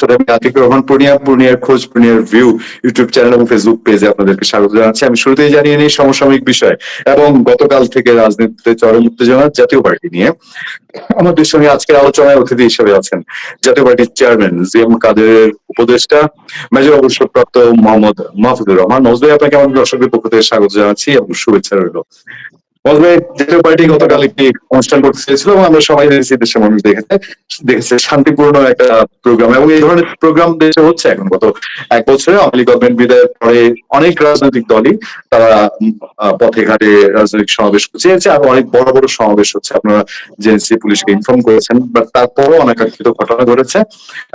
সাথে রহমান খোঁজ view YouTube channel এবং ফেসবুক পেজে আপনাদেরকে জানাচ্ছি। আমি শুরুতেই জানিয়ে নিই সমসাময়িক বিষয় এবং গতকাল থেকে রাজনীতিতে উত্তেজনা জাতীয় নিয়ে। আমাদের আলোচনায় অতিথি হিসেবে আছেন জাতীয় চেয়ারম্যান কাদের উপদেষ্টা, মেজর অবসরপ্রাপ্ত মোহাম্মদ মাহফুজুর রহমান। নজর ভাই, আপনাকে আমাদের দর্শকদের পক্ষ থেকে স্বাগত জানাচ্ছি এবং শুভেচ্ছা রইল। জাতীয় পার্টি গতকাল একটি অনুষ্ঠান করতে চেয়েছিল? এবং আমরা সবাই দেখেছি দেশের মানুষ দেখেছে দেখেছে শান্তিপূর্ণ একটা প্রোগ্রাম এবং এই ধরনের প্রোগ্রাম দেশে হচ্ছে এখন গত এক বছরে। আওয়ামী গভর্নমেন্ট বিদায়ের পরে অনেক রাজনৈতিক দলই তারা পথে ঘাটে রাজনৈতিক সমাবেশ চেয়েছে আর অনেক বড় বড় সমাবেশ হচ্ছে। আপনারা জেএনসি পুলিশকে ইনফর্ম করেছেন বাট তারপরও অনাকাঙ্ক্ষিত ঘটনা ঘটেছে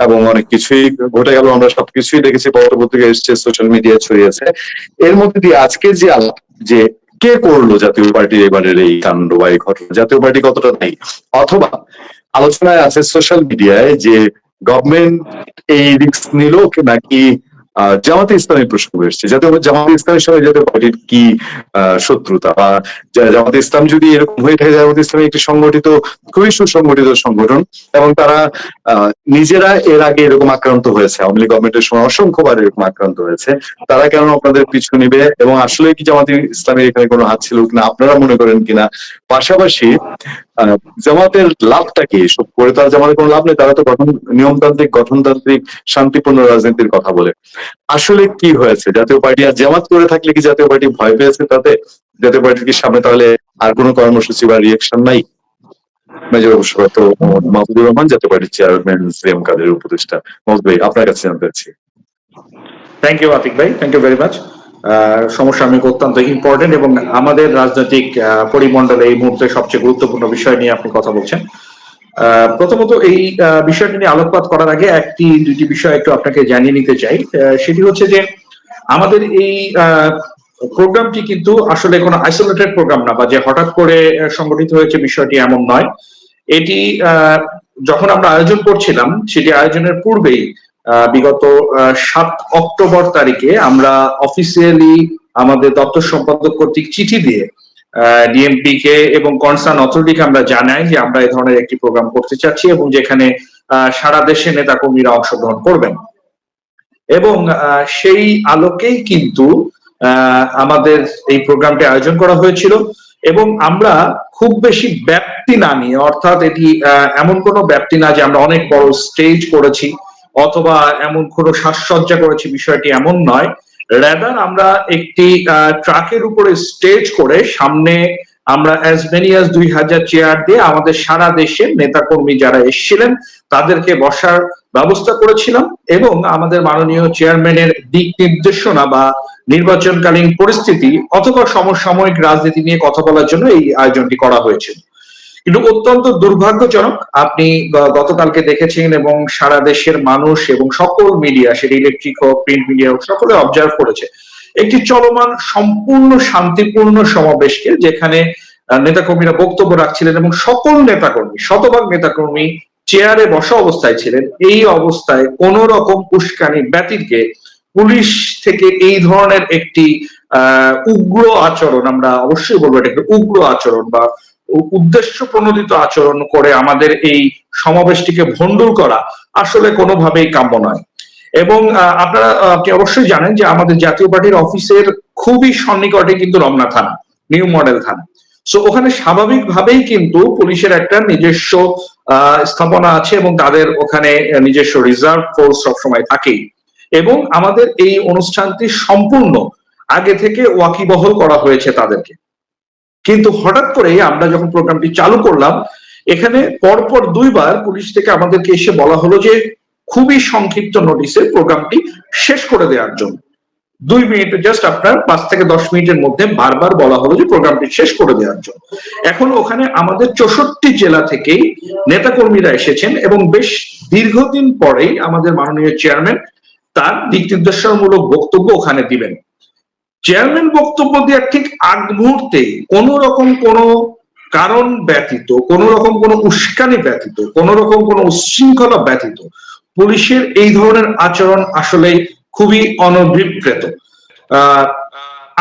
এবং অনেক কিছুই ঘটে গেল। আমরা সবকিছুই দেখেছি পত্রপত্রিকা এসছে সোশ্যাল মিডিয়ায় ছড়িয়েছে। এর মধ্যে দিয়ে আজকে যে যে কে করল জাতীয় পার্টির এবারের এই কাণ্ড বা এই ঘটনা? জাতীয় পার্টি কতটা নেই অথবা আলোচনায় আছে সোশ্যাল মিডিয়ায় যে গভর্নমেন্ট এই রিস্ক নিল নাকি জামাতে ইসলামী প্রসঙ্গ এসছে। যাতে জামাতে ইসলামের সঙ্গে যাতে পার্টির কি শত্রুতা বা জামাতে ইসলাম যদি এরকম হয়ে থাকে, জামাতে ইসলাম একটি সংগঠিত, খুবই সুসংগঠিত সংগঠন এবং তারা নিজেরা এর আগে এরকম আক্রান্ত হয়েছে। আওয়ামী লীগ গভর্নমেন্টের সময় অসংখ্যবার এরকম আক্রান্ত হয়েছে। তারা কেন আপনাদের পিছু নিবে এবং আসলে কি জামাতে ইসলামের এখানে কোনো হাত ছিল কিনা, আপনারা মনে করেন কিনা? পাশাপাশি জামাতের লাভটা কি? এসব করে তো আর জামাতের কোনো লাভ নেই, তারা তো গঠন, নিয়মতান্ত্রিক, গঠনতান্ত্রিক, শান্তিপূর্ণ রাজনীতির কথা বলে। আসলে কি হয়েছে? জাতীয় পার্টি আর জামাত করে থাকলে কি জাতীয় পার্টি ভয় পেয়েছে তাতে? জাতীয় পার্টির কি সামনে তাহলে আর কোনো কর্মসূচি বা রিয়েকশন নাই? মেজর মোহাম্মদ মাহমুদুর রহমান, জাতীয় পার্টির চেয়ারম্যান সিএম কাদের উপদেষ্টা। মোহাম্মদ ভাই, আপনার কাছে জানতে চাচ্ছি। থ্যাংক ইউ আতিক ভাই থ্যাংক ইউ ভেরি মাচ সমসাময়িক অত্যন্ত ইম্পর্টেন্ট এবং আমাদের রাজনৈতিক পরিমণ্ডলে এই মুহূর্তে সবচেয়ে গুরুত্বপূর্ণ বিষয় নিয়ে আপনি কথা বলছেন। প্রথমত এই বিষয়টি নিয়ে আলোকপাত করার আগে একটি দুটি বিষয় একটু আপনাকে জানিয়ে নিতে চাই। সেটি হচ্ছে যে আমাদের এই প্রোগ্রামটি কিন্তু আসলে কোনো আইসোলেটেড প্রোগ্রাম না বা যে হঠাৎ করে সংগঠিত হয়েছে বিষয়টি এমন নয়। এটি যখন আমরা আয়োজন করছিলাম, সেটি আয়োজনের পূর্বেই বিগত সাত অক্টোবর তারিখে আমরা অফিসিয়ালি আমাদের দপ্তর সম্পাদক কর্তৃক চিঠি দিয়ে ডিএমপি কে এবং কনসার্ন অথরিটিকে আমরা জানাই যে আমরা এই ধরনের একটি প্রোগ্রাম করতে চাচ্ছি এবং যেখানে সারা দেশে নেতাকর্মীরা অংশগ্রহণ করবেন। এবং সেই আলোকেই কিন্তু আমাদের এই প্রোগ্রামটি আয়োজন করা হয়েছিল এবং আমরা খুব বেশি ব্যাপ্তি না নিয়ে, অর্থাৎ এটি এমন কোনো ব্যাপ্তি না যে আমরা অনেক বড় স্টেজ করেছি অথবা এমন কোনো সাজসজ্জা করেছি, বিষয়টি এমন নয়। রেদার আমরা একটি ট্রাকের উপরে স্টেজ করে সামনে আমরা অ্যাজ মেনি অ্যাজ দুই হাজার চেয়ার দিয়ে আমাদের সারা দেশের নেতাকর্মী যারা এসেছিলেন, তাদেরকে বসার ব্যবস্থা করেছিলাম এবং আমাদের মাননীয় চেয়ারম্যানের দিক নির্দেশনা বা নির্বাচনকালীন পরিস্থিতি অথবা সমসাময়িক রাজনীতি নিয়ে কথা বলার জন্য এই আয়োজনটি করা হয়েছিল কিন্তু অত্যন্ত দুর্ভাগ্যজনক। আপনি গতকালকে দেখেছেন এবং সারা দেশের মানুষ এবং সকল মিডিয়া, সেটা ইলেকট্রিক হোক, প্রিন্ট মিডিয়া হোক, সকলে অবজার্ভ করেছে। একটি চলমান, সম্পূর্ণ, শান্তিপূর্ণ সমাবেশকে যেখানে নেতাকর্মীরা বক্তব্য রাখছিলেন এবং সকল নেতাকর্মী, শতভাগ নেতাকর্মী চেয়ারে বসা অবস্থায় ছিলেন। এই অবস্থায় কোন রকম উস্কানি ব্যতীতকে পুলিশ থেকে এই ধরনের একটি উগ্র আচরণ, আমরা অবশ্যই বলব এটা উগ্র আচরণ বা উদ্দেশ্য প্রণোদিত আচরণ করে আমাদের এই সমাবেশটিকে ভণ্ডুল করা আসলে কোনোভাবেই কাম্য নয়। এবং আপনারা আপনি অবশ্যই জানেন যে আমাদের জাতীয় পার্টির অফিসের খুবই সন্নিকটে কিন্তু রমনা থানা, নিউ মডেল থানা। সো ওখানে স্বাভাবিকভাবেই কিন্তু পুলিশের একটা নিজস্ব স্থাপনা আছে এবং তাদের ওখানে নিজস্ব রিজার্ভ ফোর্স সবসময় থাকেই। এবং আমাদের এই অনুষ্ঠানটি সম্পূর্ণ আগে থেকে ওয়াকিবহল করা হয়েছে তাদেরকে। কিন্তু হঠাৎ করে আমরা যখন প্রোগ্রামটি চালু করলাম, এখানে পরপর দুইবার পুলিশ থেকে আমাদেরকে এসে বলা হলো যে, খুবই সংক্ষিপ্ত নোটিসে প্রোগ্রামটি শেষ করে দেওয়ার জন্য। দুই মিনিট জাস্ট আপনার পাঁচ থেকে দশ মিনিটের মধ্যে বারবার বলা হলো যে প্রোগ্রামটি শেষ করে দেওয়ার জন্য। এখন ওখানে আমাদের চৌষট্টি জেলা থেকেই নেতাকর্মীরা এসেছেন এবং বেশ দীর্ঘদিন পরেই আমাদের মাননীয় চেয়ারম্যান তার দিক নির্দেশনামূলক বক্তব্য ওখানে দিবেন। চেয়ারম্যান বক্তব্য দেওয়ার ঠিক আগ মুহূর্তে কোন রকম কোন কারণ ব্যতীত, কোন রকম কোন উস্কানি ব্যতীত, কোন রকম কোন উচ্ছৃঙ্খলা ব্যতীত পুলিশের এই ধরনের আচরণ আসলে খুবই অনভিপ্রেত।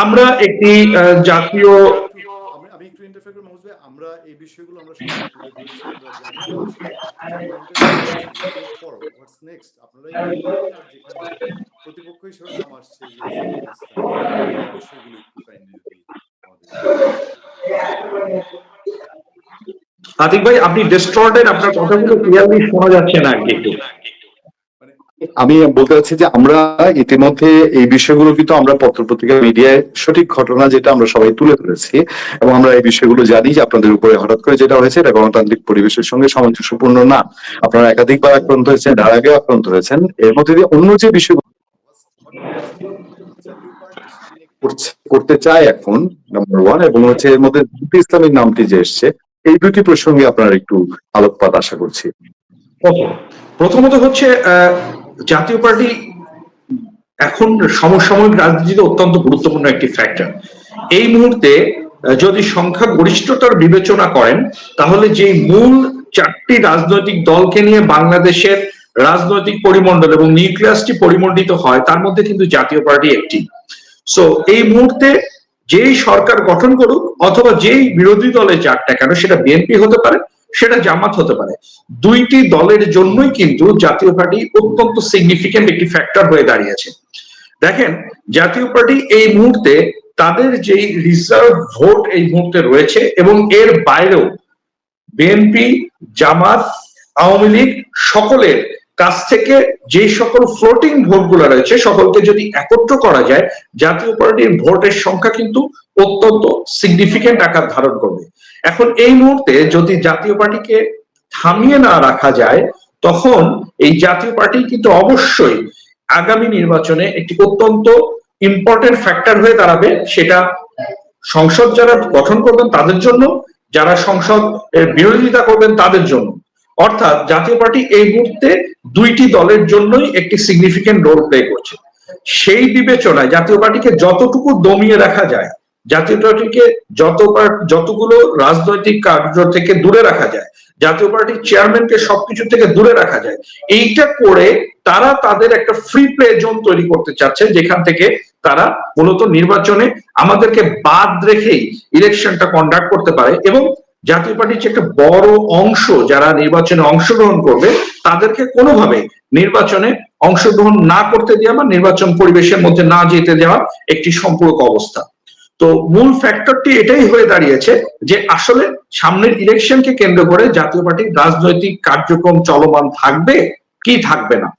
আমরা একটি জাতীয় আমি আমি একটু ইন্টারফেয়ার করে মহোদয় আমরা এই বিষয়গুলো আমরা প্রতিপক্ষ হিসেবে আতিক ভাই, আপনি ডিস্টর্টেড আপনার কথাগুলো ক্লিয়ারলি শোনা যাচ্ছে না আর কি একটু। আমি বলতে চাচ্ছি যে আমরা ইতিমধ্যে এই বিষয়গুলো কিন্তু আমরা পত্রপত্রিকা মিডিয়ায় সঠিক ঘটনা যেটা আমরা সবাই তুলে ধরেছি এবং আমরা এই বিষয়গুলো জানি যে আপনাদের উপরে হঠাৎ করে যেটা হয়েছে এটা গণতান্ত্রিক পরিবেশের সঙ্গে সামঞ্জস্যপূর্ণ না। আপনারা একাধিকবার আক্রান্ত হয়েছেন, তার আক্রান্ত হয়েছেন। এর মধ্যে দিয়ে অন্য যে বিষয়গুলো করতে চায় এখন নাম্বার ওয়ান এবং হচ্ছে এর মধ্যে ইসলামের নামটি যে এসছে, এই দুটি প্রসঙ্গে আপনারা একটু আলোকপাত আশা করছি। প্রথমত হচ্ছে জাতীয় পার্টি এখন সমসাময়িক রাজনীতিতে অত্যন্ত গুরুত্বপূর্ণ একটি ফ্যাক্টর এই মুহূর্তে যদি সংখ্যা গরিষ্ঠতার বিবেচনা করেন, তাহলে যে মূল চারটি রাজনৈতিক দলকে নিয়ে বাংলাদেশের রাজনৈতিক পরিমণ্ডল এবং নিউক্লিয়াসটি পরিমণ্ডিত হয়, তার মধ্যে কিন্তু জাতীয় পার্টি একটি। সো এই মুহূর্তে যেই সরকার গঠন করুক অথবা যেই বিরোধী দলে না কেন, সেটা বিএনপি হতে পারে সেটা জামাত হতে পারে। দুইটি দলের জন্যই কিন্তু জাতীয় পার্টি অত্যন্ত সিগনিফিকেন্ট একটি ফ্যাক্টর হয়ে দাঁড়িয়েছে। দেখেন, জাতীয় পার্টি এই মুহূর্তে তাদের যেই রিজার্ভ ভোট এই মুহূর্তে রয়েছে এবং এর বাইরেও বিএনপি জামাত, আওয়ামী লীগ সকলের কাছ থেকে যে সকল ফ্লোটিং ভোটগুলো রয়েছে, সকলকে যদি একত্র করা যায়, জাতীয় পার্টির ভোটের সংখ্যা কিন্তু অত্যন্ত সিগনিফিকেন্ট আকার ধারণ করবে। এখন এই মুহূর্তে যদি জাতীয় পার্টিকে থামিয়ে না রাখা যায়, তখন এই জাতীয় পার্টি কিন্তু অবশ্যই আগামী নির্বাচনে একটি অত্যন্ত ইম্পর্টেন্ট ফ্যাক্টর হয়ে দাঁড়াবে। সেটা সংসদ যারা গঠন করবেন তাদের জন্য, যারা সংসদ বিরোধিতা করবেন তাদের জন্য। অর্থাৎ জাতীয় পার্টি এই মুহূর্তে দুইটি দলের জন্যই একটি সিগনিফিকেন্ট রোল প্লে করছে। সেই বিবেচনায় জাতীয় পার্টিকে যতটুকু দমিয়ে রাখা যায় জাতীয় পার্টিকে যত যতগুলো রাজনৈতিক কার্য থেকে দূরে রাখা যায়, জাতীয় পার্টির চেয়ারম্যানকে সবকিছু থেকে দূরে রাখা যায়, এইটা করে তারা তাদের একটা ফ্রি প্লে জোন তৈরি করতে চাচ্ছে যেখান থেকে তারা মূলত নির্বাচনে আমাদেরকে বাদ রেখেই ইলেকশনটা কন্ডাক্ট করতে পারে এবং জাতীয় পার্টির যে একটা বড় অংশ যারা নির্বাচনে অংশগ্রহণ করবে, তাদেরকে কোনোভাবে নির্বাচনে অংশগ্রহণ না করতে দেওয়া বা নির্বাচন পরিবেশের মধ্যে না যেতে দেওয়া একটি সম্পূরক অবস্থা। তো মূল ফ্যাক্টরটি এটাই হয়ে দাঁড়িয়েছে যে আসলে সামনের ইলেকশনকে কেন্দ্র করে জাতীয় পার্টির রাজনৈতিক কার্যক্রম চলমান থাকবে কি থাকবে না?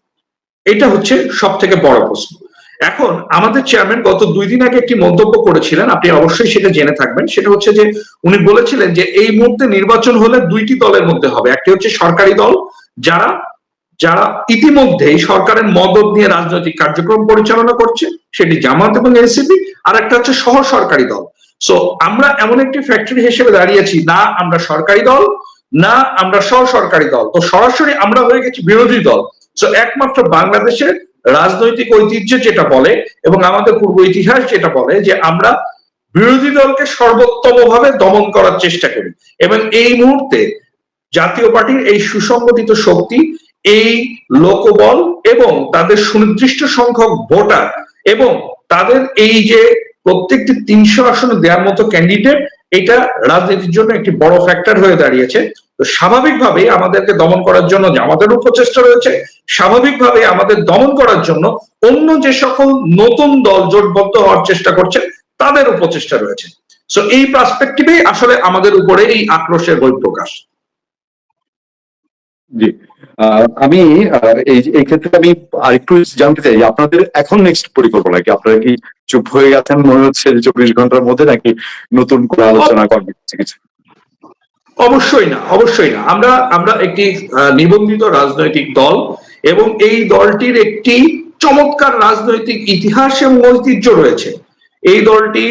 এটা হচ্ছে সব থেকে বড় প্রশ্ন। এখন আমাদের চেয়ারম্যান গত দুই দিন আগে একটি মন্তব্য করেছিলেন, আপনি অবশ্যই সেটা জেনে থাকবেন। সেটা হচ্ছে যে উনি বলেছিলেন যে এই মুহূর্তে নির্বাচন হলে দুইটি দলের মধ্যে হবে। একটি হচ্ছে সরকারি দল, যারা যারা ইতিমধ্যেই সরকারের মদত নিয়ে রাজনৈতিক কার্যক্রম পরিচালনা করছে, সেটি জামাত এবং এনসিপি আর একটা হচ্ছে সহ সরকারি দল। সো আমরা এমন একটি ফ্যাক্টরি হিসেবে দাঁড়িয়েছি, না আমরা সরকারি দল, না আমরা সহ সরকারি দল। তো সরাসরি আমরা হয়ে গেছি বিরোধী দল। সো একমাত্র বাংলাদেশের রাজনৈতিক ঐতিহ্য যেটা বলে এবং আমাদের পূর্ব ইতিহাস যেটা বলে যে আমরা বিরোধী দলকে সর্বোত্তম ভাবে দমন করার চেষ্টা করি। এবং এই মুহূর্তে জাতীয় পার্টির এই সুসংগঠিত শক্তি এই লোকবল এবং তাদের সুনির্দিষ্ট সংখ্যক ভোটার এবং তাদের এই যে প্রত্যেকটি তিনশো আসনে দেওয়ার মতো ক্যান্ডিডেট এটা রাজনীতির জন্য একটি বড় ফ্যাক্টর হয়ে দাঁড়িয়েছে। তো স্বাভাবিকভাবে আমাদেরকে দমন করার জন্য যে আমাদেরও প্রচেষ্টা রয়েছে স্বাভাবিকভাবে আমাদের দমন করার জন্য অন্য যে সকল নতুন দল জোটবদ্ধ হওয়ার চেষ্টা করছে, তাদেরও প্রচেষ্টা রয়েছে। সো এই পার্সপেক্টিভে আসলে আমাদের উপরে এই আক্রোশের বহিঃপ্রকাশ। জি। আমি এই ক্ষেত্রে আমি আরেকটু জানতে চাই, আপনাদের এখন নেক্সট পরিকল্পনা কি? আপনারা কি চুপ হয়ে গেছেন মনে হচ্ছে চব্বিশ ঘণ্টার মধ্যে নাকি নতুন করে আলোচনা করবে কিছু কিছু? অবশ্যই না অবশ্যই না। আমরা আমরা একটি নিবন্ধিত রাজনৈতিক দল এবং এই দলটির একটি চমৎকার রাজনৈতিক ইতিহাস এবং ঐতিহ্য রয়েছে। এই দলটি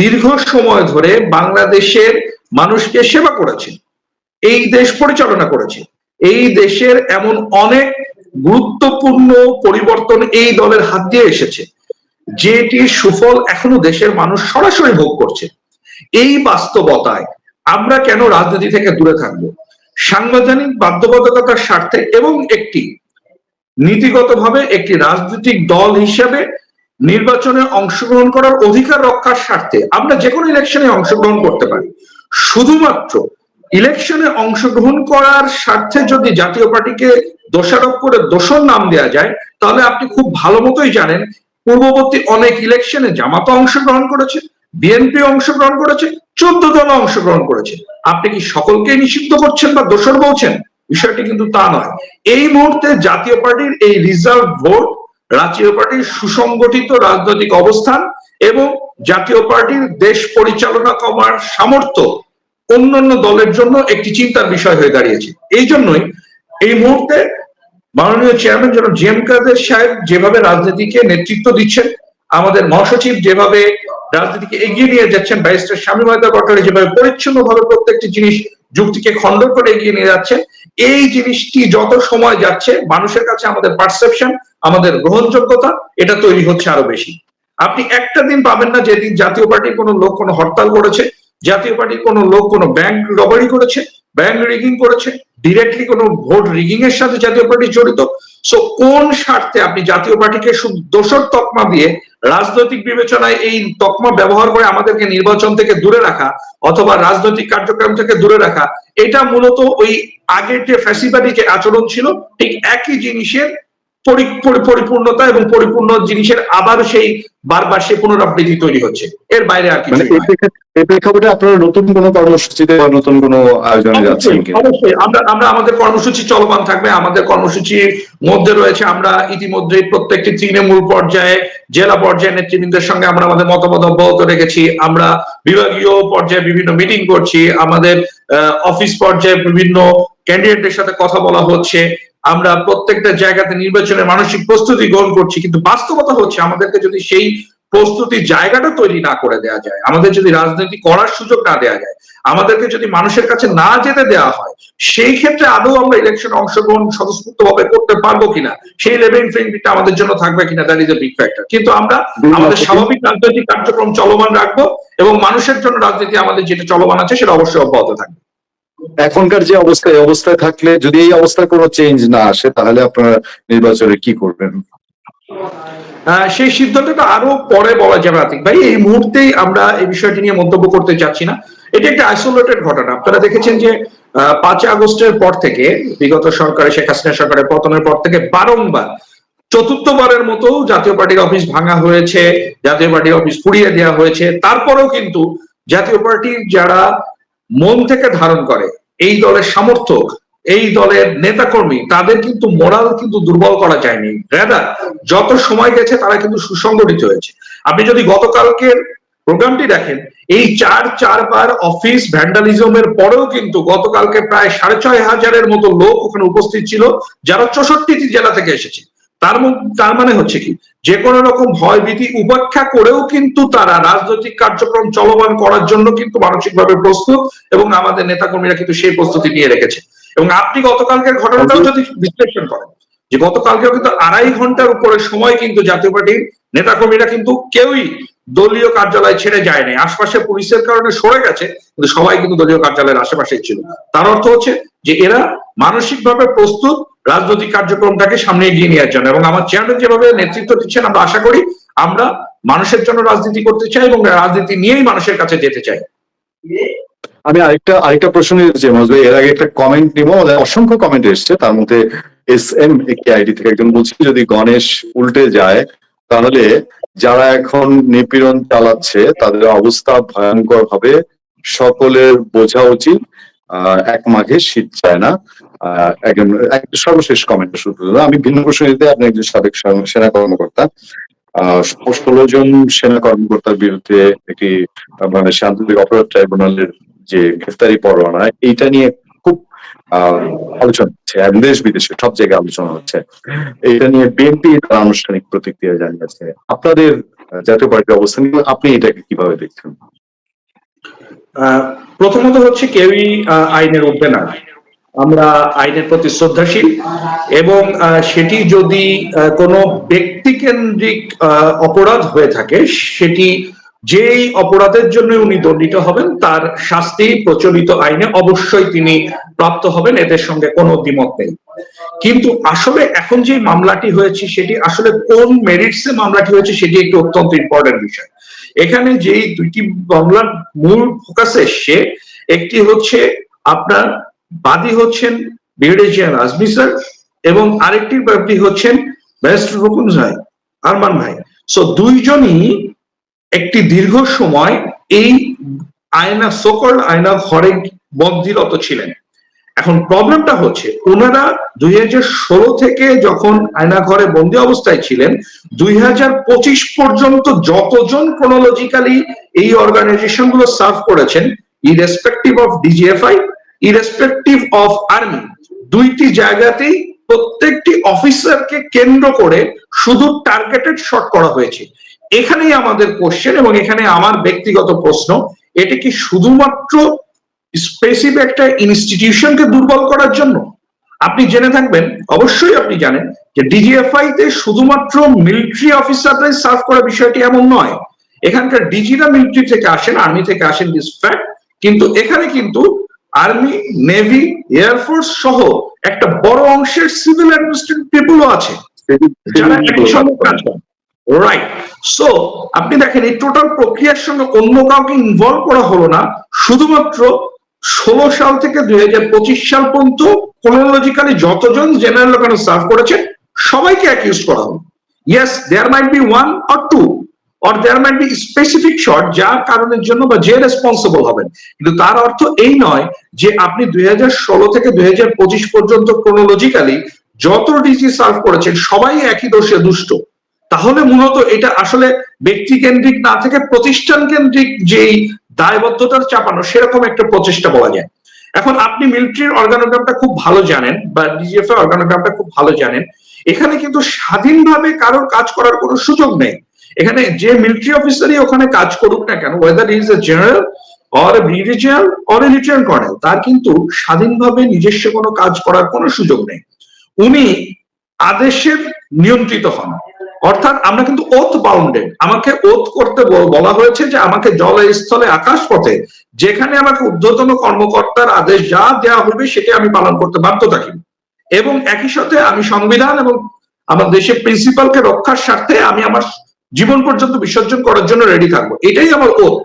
দীর্ঘ সময় ধরে বাংলাদেশের মানুষকে সেবা করেছে, এই দেশ পরিচালনা করেছে। এই দেশের এমন অনেক গুরুত্বপূর্ণ পরিবর্তন এই দলের হাত দিয়ে এসেছে। যেটির সুফল এখনও দেশের মানুষ সরাসরি ভোগ করছে। এই বাস্তবতায় আমরা কেন রাজনীতি থেকে দূরে থাকব? সাংবিধানিক বাধ্যবাধকতার স্বার্থে এবং একটি নীতিগতভাবে একটি রাজনৈতিক দল হিসেবে নির্বাচনে অংশগ্রহণ করার অধিকার রক্ষার স্বার্থে আমরা যে কোনো ইলেকশনে অংশগ্রহণ করতে পারি। শুধুমাত্র ইলেকশনে অংশগ্রহণ করার স্বার্থে যদি জাতীয় পার্টিকে দোষারোপ করে দোষর নাম দেওয়া যায়, তাহলে আপনি খুব ভালো মতোই জানেন, পূর্ববর্তী অনেক ইলেকশনে জামাতা অংশগ্রহণ করেছে বিএনপি অংশগ্রহণ করেছে, চোদ্দ দল অংশগ্রহণ করেছে। আপনি কি সকলকে নিষিদ্ধ করছেন বা দোষর বলছেন? বিষয়টি কিন্তু তা নয়। এই মুহূর্তে জাতীয় পার্টির এই রিজার্ভ ভোট জাতীয় পার্টির সুসংগঠিত রাজনৈতিক অবস্থান এবং জাতীয় পার্টির দেশ পরিচালনা করার সামর্থ্য অন্যান্য দলের জন্য একটি চিন্তার বিষয় হয়ে দাঁড়িয়েছে। এই জন্যই এই মুহূর্তে মাননীয় চেয়ারম্যান জনাব জি এম কাদের সাহেব যেভাবে রাজনীতিকে নেতৃত্ব দিচ্ছেন, আমাদের মহাসচিব যেভাবে রাজনীতিকে এগিয়ে নিয়ে যাচ্ছেন, ব্যারিস্টার স্বামী ময়দা ভট্টাচার্য যেভাবে পরিচ্ছন্ন ভাবে প্রত্যেকটি জিনিস যুক্তিকে খণ্ডন করে এগিয়ে নিয়ে যাচ্ছেন, এই জিনিসটি যত সময় যাচ্ছে মানুষের কাছে আমাদের পারসেপশন আমাদের গ্রহণযোগ্যতা, এটা তৈরি হচ্ছে আরও বেশি। আপনি একটা দিন পাবেন না যেদিন জাতীয় পার্টির কোনো লোক কোনো হরতাল করেছে জাতীয় পার্টির কোনো লোক, কোনো ব্যাংক রবারি করেছে ব্যাংক রিগিং করেছে ডিরেক্টলি কোনো ভোট রিগিং এর সাথে জাতীয় পার্টি জড়িত। সো কোন স্বার্থে আপনি জাতীয় পার্টিকে দোষর তকমা দিয়ে রাজনৈতিক বিবেচনায় এই তকমা ব্যবহার করে আমাদেরকে নির্বাচন থেকে দূরে রাখা অথবা রাজনৈতিক কার্যক্রম থেকে দূরে রাখা, এটা মূলত ওই আগের যে ফ্যাসিবাদী যে আচরণ ছিল, ঠিক একই জিনিসের পরিপূর্ণতা এবং পরিপূর্ণ জিনিসের আবার সেই বারবার সেই পুনরাবৃত্তি তৈরি হচ্ছে। এর বাইরে আর কিছু মানে এই প্রেক্ষাপটে আপনারা নতুন কোনো কর্মসূচিতে বা নতুন কোনো আয়োজনে যাচ্ছেন অবশ্যই, আমরা আমরা আমাদের কর্মসূচি চলমান থাকবে। আমাদের কর্মসূচির মধ্যে রয়েছে আমরা ইতিমধ্যে প্রত্যেকটি তৃণমূল পর্যায়ে জেলা পর্যায়ে নেতৃবৃন্দের সঙ্গে আমরা আমাদের মতামত অব্যাহত রেখেছি। আমরা বিভাগীয় পর্যায়ে বিভিন্ন মিটিং করছি। আমাদের অফিস পর্যায়ে বিভিন্ন ক্যান্ডিডেটদের সাথে কথা বলা হচ্ছে। আমরা প্রত্যেকটা জায়গাতে নির্বাচনের মানসিক প্রস্তুতি গ্রহণ করছি কিন্তু বাস্তবতা হচ্ছে আমাদেরকে যদি সেই প্রস্তুতির জায়গাটা তৈরি না করে দেওয়া যায় আমাদের যদি রাজনীতি করার সুযোগ না দেওয়া যায় আমাদেরকে যদি মানুষের কাছে না যেতে দেওয়া হয় সেই ক্ষেত্রে আদৌ আমরা ইলেকশন অংশগ্রহণ স্বতঃস্ফূর্ত ভাবে করতে পারব কিনা? সেই লেভেল ফ্রেন্ডটা আমাদের জন্য থাকবে কিনা? That is a big factor কিন্তু আমরা আমাদের স্বাভাবিক রাজনৈতিক কার্যক্রম চলমান রাখব এবং মানুষের জন্য রাজনীতি আমাদের যেটা চলমান আছে সেটা অবশ্যই অব্যাহত থাকবে। এখনকার যে অবস্থা, এই অবস্থায় থাকলে যদি এই অবস্থায় কোনো চেঞ্জ না আসে, তাহলে আপনারা নির্বাচনে কি করবেন? সেই সিদ্ধান্তটা আরও পরে বলা যাবে, আতিক ভাই। এই মুহূর্তেই আমরা এই বিষয়টি নিয়ে মন্তব্য করতে চাচ্ছি না। এটি একটা আইসোলেটেড ঘটনা। আপনারা দেখেছেন যে পাঁচ আগস্টের পর থেকে, বিগত সরকারের শেখ হাসিনা সরকারের পতনের পর থেকে বারংবার, চতুর্থবারের মতো জাতীয় পার্টির অফিস ভাঙা হয়েছে, জাতীয় পার্টির অফিস পুড়িয়ে দেওয়া হয়েছে। তারপরেও কিন্তু জাতীয় পার্টির যারা মন থেকে ধারণ করে, এই দলের সমর্থক এই দলের নেতাকর্মী, তাদের কিন্তু মোরাল কিন্তু দুর্বল করা যায়নি। রেদার যত সময় গেছে তারা কিন্তু সুসংগঠিত হয়েছে। আপনি যদি গতকালকের প্রোগ্রামটি দেখেন, এই চার চারবার অফিস ভ্যান্ডালিজমের পরেও কিন্তু গতকালকে প্রায় সাড়ে ছয় হাজারের মতো লোক ওখানে উপস্থিত ছিল, যারা চৌষট্টিটি জেলা থেকে এসেছে। তার তার মানে হচ্ছে কি? যে কোনো রকম ভয় ভীতি উপেক্ষা করেও কিন্তু তারা রাজনৈতিক কার্যক্রম চলমান করার জন্য কিন্তু মানসিকভাবে প্রস্তুত এবং আমাদের নেতাকর্মীরা কিন্তু সেই প্রস্তুতি নিয়ে রেখেছে। এবং আপনি গতকালকের ঘটনাটাও যদি বিশ্লেষণ করেন, যে গতকালকেও কিন্তু আড়াই ঘণ্টার উপরে সময় কিন্তু জাতীয় পার্টির নেতাকর্মীরা কিন্তু কেউই দলীয় কার্যালয় ছেড়ে যায়নি। আশপাশে পুলিশের কারণে সরে গেছে, কিন্তু সবাই কিন্তু দলীয় কার্যালয়ের আশেপাশেই ছিল। তার অর্থ হচ্ছে যে এরা মানসিকভাবে প্রস্তুত রাজনৈতিক কার্যক্রমটাকে সামনে এগিয়ে নেওয়ার জন্য এবং আমার চেয়ারম্যান যেভাবে নেতৃত্ব দিচ্ছেন, আমরা আশা করি আমরা মানুষের জন্য রাজনীতি করতে চাই এবং রাজনীতি নিয়েই মানুষের কাছে যেতে চাই। আমি আরেকটা আরেকটা প্রশ্ন চাই ভাই। এর আগে একটা কমেন্ট নিব আমাদের অসংখ্য কমেন্ট এসছে। তার মধ্যে এস এম একটি আইডি থেকে একজন বলছে যদি গণেশ উল্টে যায়, তাহলে যারা এখন নিপীড়ন চালাচ্ছে, তাদের অবস্থা ভয়ঙ্কর হবে সকলের বোঝা উচিত। এক মাঘে শীত চায় না। একজন এক- সর্বশেষ কমেন্ট শুরু। আমি ভিন্ন নিতে আপনি একজন সাবেক সেনা কর্মকর্তা ষোলো জন সেনা কর্মকর্তার বিরুদ্ধে একটি মানে আন্তর্জাতিক অপরাধ ট্রাইব্যুনালের যে গ্রেফতারি পরোয়ানা, এইটা নিয়ে খুব আলোচনা হচ্ছে দেশ বিদেশে সব জায়গায় আলোচনা হচ্ছে। এটা নিয়ে বিএনপি তার আনুষ্ঠানিক প্রতিক্রিয়া জানিয়েছে। আপনাদের জাতীয় পার্টির অবস্থান আপনি এটাকে কীভাবে দেখছেন? প্রথমত হচ্ছে কেউই আইনের ঊর্ধ্বে না। আমরা আইনের প্রতি শ্রদ্ধাশীল এবং সেটি যদি কোনো ব্যক্তিকেন্দ্রিক অপরাধ হয়ে থাকে, সেটি যেই অপরাধের জন্য উনি দণ্ডিত হবেন, তার শাস্তি প্রচলিত আইনে অবশ্যই তিনি প্রাপ্ত হবেন, এদের সঙ্গে কোনো দ্বিমত নেই। কিন্তু আসলে এখন যে মামলাটি হয়েছে, সেটি আসলে কোন মেরিটসে মামলাটি হয়েছে, সেটি একটি অত্যন্ত ইম্পর্টেন্ট বিষয়। এখানে যেই দুইটি মামলার মূল ফোকাস এসছে, একটি হচ্ছে আপনার বাদী হচ্ছেন ব্রিগেডিয়ার আজমি স্যার এবং আরেকটি ব্যাপারটি হচ্ছেন ব্যারিস্টার রকুন ভাই আরমান ভাই। সো দুইজনই একটি দীর্ঘ সময় এই আয়না সকল আয়না ঘরে বন্দিরত ছিলেন। এখন প্রবলেমটা হচ্ছে, ওনারা দুই হাজার ষোলো থেকে যখন আয়না ঘরে বন্দি অবস্থায় ছিলেন, দুই হাজার পঁচিশ পর্যন্ত যতজন ক্রোনোলজিক্যালি এই অর্গানাইজেশনগুলো সার্ভ করেছেন irrespective of DGFI irrespective of army দুইটি জায়গাতেই প্রত্যেকটি অফিসারকে কেন্দ্র করে শুধু টার্গেটেড শট করা হয়েছে। এখানেই আমাদের কোশ্চেন এবং এখানে আমার ব্যক্তিগত প্রশ্ন, এটি কি শুধুমাত্র স্পেসিফিক একটা ইনস্টিটিউশনকে দুর্বল করার জন্য। আপনি জেনে থাকবেন অবশ্যই আপনি জানেন যে ডিজিএফআই তে শুধুমাত্র মিলিটারি অফিসাররাই সার্ভ করা বিষয়টি এমন নয়। এখানকার ডিজিরা মিলিটারি থেকে আসেন আর্মি থেকে আসেন দিস ফ্যাক্ট কিন্তু এখানে কিন্তু আর্মি নেভি এয়ারফোর্স সহ একটা বড় অংশের সিভিল অ্যাডমিনিস্ট্রেটিভ পিপুলও আছে রাইট সো আপনি দেখেন এই টোটাল প্রক্রিয়ার সঙ্গে অন্য কাউকে ইনভলভ করা হলো না। শুধুমাত্র ষোলো সাল থেকে দুই হাজার পঁচিশ সাল পর্যন্ত ক্রোনোলজিক্যালি যতজন জেনারেল ওখানে সার্ভ করেছেন সবাইকে অ্যাকিউজ করা হলো। Yes there might be one or two or there might be specific short যার কারণের জন্য বা যে রেসপন্সিবল হবেন। কিন্তু তার অর্থ এই নয় যে আপনি দুই হাজার ষোলো থেকে দুই হাজার পঁচিশ পর্যন্ত ক্রোনোলজিক্যালি যত ডিজি সার্ভ করেছেন, সবাই একই দোষে দুষ্ট। তাহলে মূলত এটা আসলে ব্যক্তি কেন্দ্রিক না থেকে প্রতিষ্ঠান কেন্দ্রিক যেই দায়বদ্ধতার চাপানো সেরকম একটা প্রচেষ্টা বলা যায়। এখন আপনি মিলিটারির অর্গানোগ্রামটা খুব ভালো জানেন বা ডিজিএফ এর অর্গানোগ্রামটা খুব ভালো জানেন, এখানে কিন্তু স্বাধীনভাবে কারোর কাজ করার কোনো সুযোগ নেই। এখানে যে মিলিটারি অফিসারই ওখানে কাজ করুক না কেন whether is a general or brigadier or a lieutenant colonel তার কিন্তু স্বাধীনভাবে নিজস্ব কোনো কাজ করার কোনো সুযোগ নেই। উনি আদেশের নিয়ন্ত্রিত হন। অর্থাৎ আমরা কিন্তু ওথ বাউন্ডেড আমাকে ওথ করতে বলা হয়েছে যে আমাকে জলে, স্থলে আকাশ পথে যেখানে আমাকে ঊর্ধ্বতন কর্মকর্তার আদেশ যা দেওয়া হবে সেটা আমি পালন করতে বাধ্য থাকি। এবং একই সাথে আমি সংবিধান এবং আমার দেশের প্রিন্সিপালকে রক্ষার স্বার্থে আমি আমার জীবন পর্যন্ত বিসর্জন করার জন্য রেডি থাকব। এটাই আমার ওথ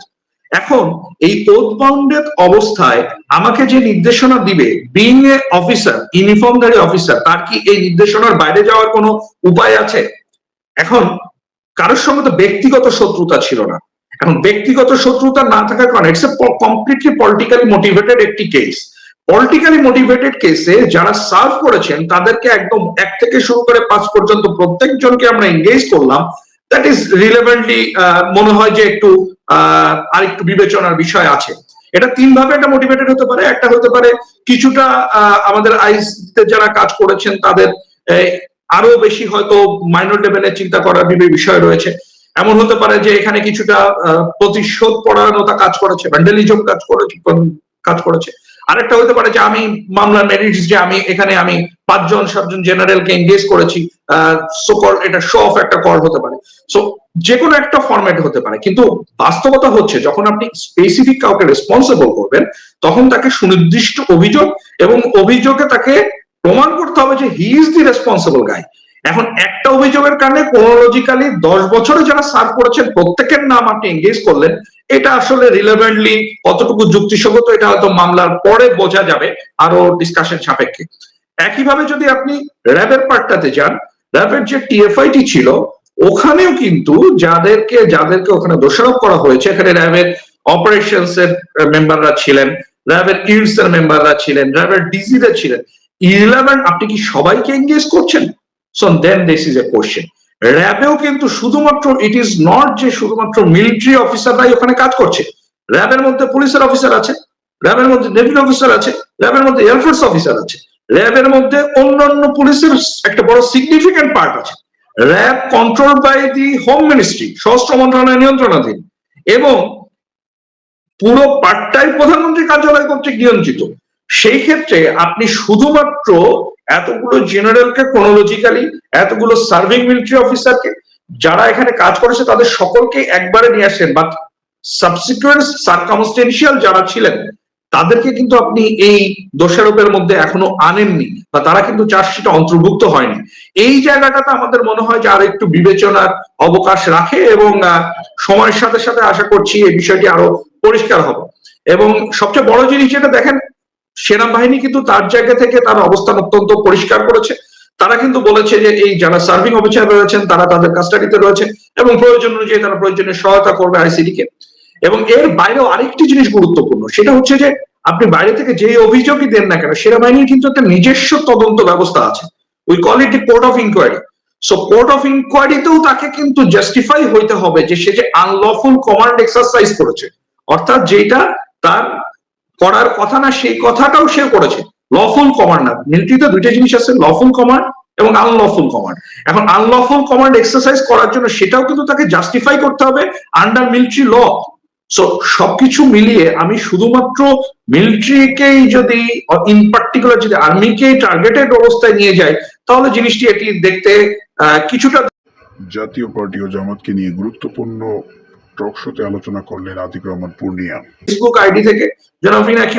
এখন এই ওথ বাউন্ডেড অবস্থায় আমাকে যে নির্দেশনা দিবে বিং এ অফিসার ইউনিফর্মধারী অফিসার তার কি এই নির্দেশনার বাইরে যাওয়ার কোনো উপায় আছে? এখন কারোর সঙ্গে তো ব্যক্তিগত শত্রুতা ছিল না। এখন ব্যক্তিগত শত্রুতা না থাকার কারণে it's a completely politically motivated একটি কেস পলিটিক্যালি মোটিভেটেড কেসে যারা সার্ভ করেছেন তাদেরকে একদম এক থেকে শুরু করে পাঁচ পর্যন্ত প্রত্যেকজনকে আমরা এঙ্গেজ করলাম। দ্যাট ইজ রিলেভেন্টলি মনে হয় যে একটু আহ, আরেকটু বিবেচনার বিষয় আছে। এটা তিন ভাবে এটা মোটিভেটেড হতে পারে। একটা হতে পারে কিছুটা আমাদের আইস যারা কাজ করেছেন তাদের আরও বেশি হয়তো মাইনর লেভেলে চিন্তা করার বিষয় রয়েছে। এমন হতে পারে যে এখানে কিছুটা প্রতিশোধ পরায়ণতা কাজ করেছে ভ্যান্ডালিজম কাজ করেছে কাজ করেছে। আরেকটা হতে পারে যে আমি মামলার মেরিটস যে আমি, এখানে আমি পাঁচজন, সাতজন জেনারেলকে এঙ্গেজ করেছি সোকল এটা শো অফ একটা কল হতে পারে। সো যে কোনো একটা ফরম্যাট হতে পারে। কিন্তু বাস্তবতা হচ্ছে, যখন আপনি স্পেসিফিক কাউকে রেসপন্সিবল করবেন, তখন তাকে সুনির্দিষ্ট অভিযোগ এবং অভিযোগে তাকে প্রমাণ করতে হবে যে হি ইজ দি রেসপন্সিবল গাই এখন একটা অভিযোগের কারণে কোনোলজিক্যালি দশ বছরে যারা সার্ভ করেছেন, প্রত্যেকের নাম আপনি এঙ্গেজ করলেন, এটা আসলে রিলেভেন্টলি কতটুকু যুক্তিসঙ্গত এটা হয়তো মামলার পরে বোঝা যাবে আরও ডিসকাশন সাপেক্ষে। একইভাবে যদি আপনি র্যাবের পার্টটাতে যান, র্যাবের যে টিএফআইটি ছিল, ওখানেও কিন্তু যাদেরকে যাদেরকে ওখানে দোষারোপ করা হয়েছে, এখানে র্যাবের অপারেশনস এর মেম্বাররা ছিলেন, র্যাবের ইউডস এর মেম্বাররা ছিলেন, র্যাবের ডিজিরা ছিলেন ইলেভেন আপনি কি সবাইকে এঙ্গেজ করছেন? So then this is a question র্যাবেও কিন্তু শুধুমাত্র ইট ইজ নট যে শুধুমাত্র মিলিটারি অফিসাররাই ওখানে কাজ করছে। র্যাবের মধ্যে পুলিশের অফিসার আছে র্যাবের মধ্যে নেভির অফিসার আছে র্যাবের মধ্যে এয়ারফোর্স অফিসার আছে। র্যাবের মধ্যে অন্যান্য পুলিশের একটা বড় সিগনিফিকেন্ট পার্ট আছে। RAB control by the home ministry স্বরাষ্ট্র মন্ত্রণালয় নিয়ন্ত্রণাধীন। এবং পুরো পার্টটাই প্রধানমন্ত্রী কার্যালয় কর্তৃক নিয়ন্ত্রিত। সেই ক্ষেত্রে আপনি শুধুমাত্র এতগুলো জেনারেলকে ক্রোনোলজিক্যালি এতগুলো সার্ভিং মিলিটারি অফিসারকে যারা এখানে কাজ করেছে তাদের সকলকে একবারে নিয়ে আসেন। বাট সাবসিকুয়েন্ট সার্কামস্টেন্সিয়াল যারা ছিলেন, তাদেরকে কিন্তু আপনি এই দোষারোপের মধ্যে এখনও আনেননি বা তারা কিন্তু চার্জশিটে অন্তর্ভুক্ত হয়নি। এই জায়গাটাতে আমাদের মনে হয় যে আরও একটু বিবেচনার অবকাশ রাখে এবং সময়ের সাথে সাথে আশা করছি এই বিষয়টি আরও পরিষ্কার হবে। এবং সবচেয়ে বড় জিনিস যেটা দেখেন সেনাবাহিনী কিন্তু তার জায়গা থেকে তার অবস্থান অত্যন্ত পরিষ্কার করেছে। তারা কিন্তু বলেছে যে এই যারা সার্ভিং অফিসার রয়েছেন, তারা তাদের কাস্টাডিতে রয়েছে এবং প্রয়োজন অনুযায়ী তারা প্রয়োজনীয় সহায়তা করবে আইসিডি কে। এবং এর বাইরেও আরেকটি জিনিস গুরুত্বপূর্ণ, সেটা হচ্ছে যে আপনি বাইরে থেকে যে অভিযোগই দেন না কেন, সেনাবাহিনীর কিন্তু একটা নিজস্ব তদন্ত ব্যবস্থা আছে। We call it court of inquiry so court of ইনকোয়ারিতেও তাকে কিন্তু জাস্টিফাই হইতে হবে যে সে যে আনলফুল কমান্ড এক্সারসাইজ করেছে। অর্থাৎ যেটা তার করার কথা না, সেই কথাটাও সে করেছে। লফুল কমান্ড না। মিলিটারিতে দুইটা জিনিস আছে লফুল কমান্ড এবং আনলফুল কমান্ড এখন আনলফুল কমান্ড এক্সারসাইজ করার জন্য সেটাও কিন্তু তাকে জাস্টিফাই করতে হবে আন্ডার মিলিটারি ল সো সবকিছু মিলিয়ে আমি শুধুমাত্র মিলিটারিকেই যদি ইন পার্টিকুলার যদি আর্মিকেই টার্গেটেড অবস্থায় নিয়ে যায় তাহলে জিনিসটি এটি দেখতে কিছুটা জাতীয় পার্টি ও জামাতকে নিয়ে গুরুত্বপূর্ণ টক শোতে আলোচনা করলেন আতিক রহমান পূর্ণিয়া। ফেসবুক আইডি থেকে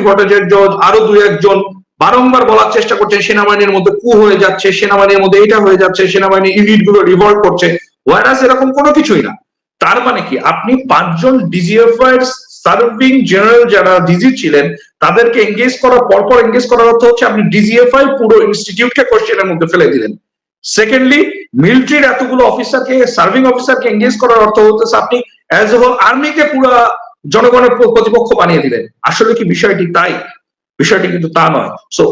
ভট্টাচার্য আরও একজন বারংবার বলার চেষ্টা করছেন, সেনাবাহিনীর মধ্যে কু হয়ে যাচ্ছে, সেনাবাহিনীর মধ্যে এটা হয়ে যাচ্ছে, সেনাবাহিনী ইউনিটগুলো করছে। ওয়ারাস এরকম কোনো কিছুই না। তার মানে কি? আপনি পাঁচজন সার্ভিং জেনারেল যারা ডিজি ছিলেন, তাদেরকে এঙ্গেজ করার পরপর এঙ্গেজ করার অর্থ হচ্ছে আপনি ডিজিএফআই পুরো ইনস্টিটিউটকে কোশ্চেনের মধ্যে ফেলে দিলেন। সেকেন্ডলি মিলিটারির এতগুলো অফিসারকে সার্ভিং অফিসারকে এঙ্গেজ করার অর্থ হচ্ছে আপনি অ্যাজ হোল আর্মিকে পুরো জনগণের প্রতিপক্ষ বানিয়ে দিলেন। আসলে কি বিষয়টি তাই? বিষয়টি কিন্তু তা নয়। সো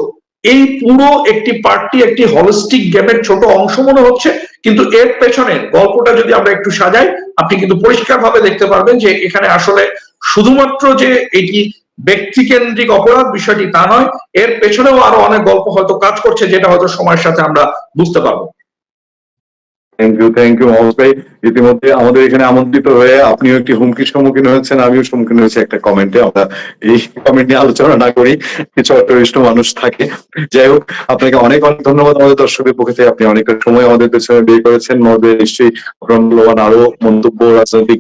এই পুরো একটি পার্টি একটি হলিস্টিক গেমের ছোট অংশ মনে হচ্ছে, কিন্তু এর পেছনে গল্পটা যদি আমরা একটু সাজাই, আপনি কিন্তু পরিষ্কার ভাবে দেখতে পারবেন যে এখানে আসলে শুধুমাত্র যে এটি ব্যক্তিকেন্দ্রিক অপরাধ, বিষয়টি তা নয়, এর পেছনেও আরও অনেক গল্প হয়তো কাজ করছে, যেটা হয়তো সময়ের সাথে আমরা বুঝতে পারব। Thank you thank you Mohammad ভাই। ইতিমধ্যে আমাদের এখানে আমন্ত্রিত হয়ে আপনিও একটি হুমকির সম্মুখীন হয়েছেন, আমিও সম্মুখীন হয়েছি একটা কমেন্টে আমরা এই কমেন্ট নিয়ে আলোচনা না করি, কিছু অটোরিষ্ট মানুষ থাকে। যাই হোক, আপনাকে অনেক অনেক ধন্যবাদ আমাদের দর্শকের পক্ষে থেকে। আপনি অনেক সময় আমাদের পেছনে বিয়ে করেছেন। মহোদয় নিশ্চয়ই মূল্যবান আরও মন্তব্য রাজনৈতিক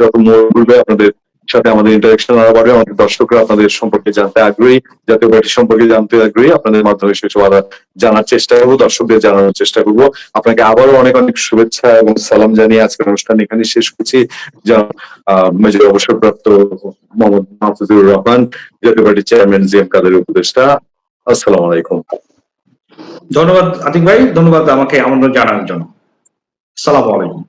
যত মোড় ঘুরবে আপনাদের সাথে আমাদের ইন্টারাকশন আরও বাড়বে, আমাদের দর্শকরা আপনাদের সম্পর্কে জানতে আগ্রহী। জাতীয় পার্টি সম্পর্কে জানতে আগ্রহী, আপনাদের মাধ্যমে সেসব আরও জানার চেষ্টা করব, দর্শকদের জানানোর চেষ্টা করব। আপনাকে আবারও অনেক অনেক শুভেচ্ছা এবং সালাম জানিয়ে আজকের অনুষ্ঠান এখানে শেষ করছি। যা মেজর অবসরপ্রাপ্ত মোহাম্মদ মাহফুজুর রহমান, জাতীয় পার্টির চেয়ারম্যান জি এম কাদের উপদেষ্টা। আসসালাম আলাইকুম। ধন্যবাদ আতিক ভাই, ধন্যবাদ আমাকে আমন্ত্রণ জানানোর জন্য। সালাম আলাইকুম।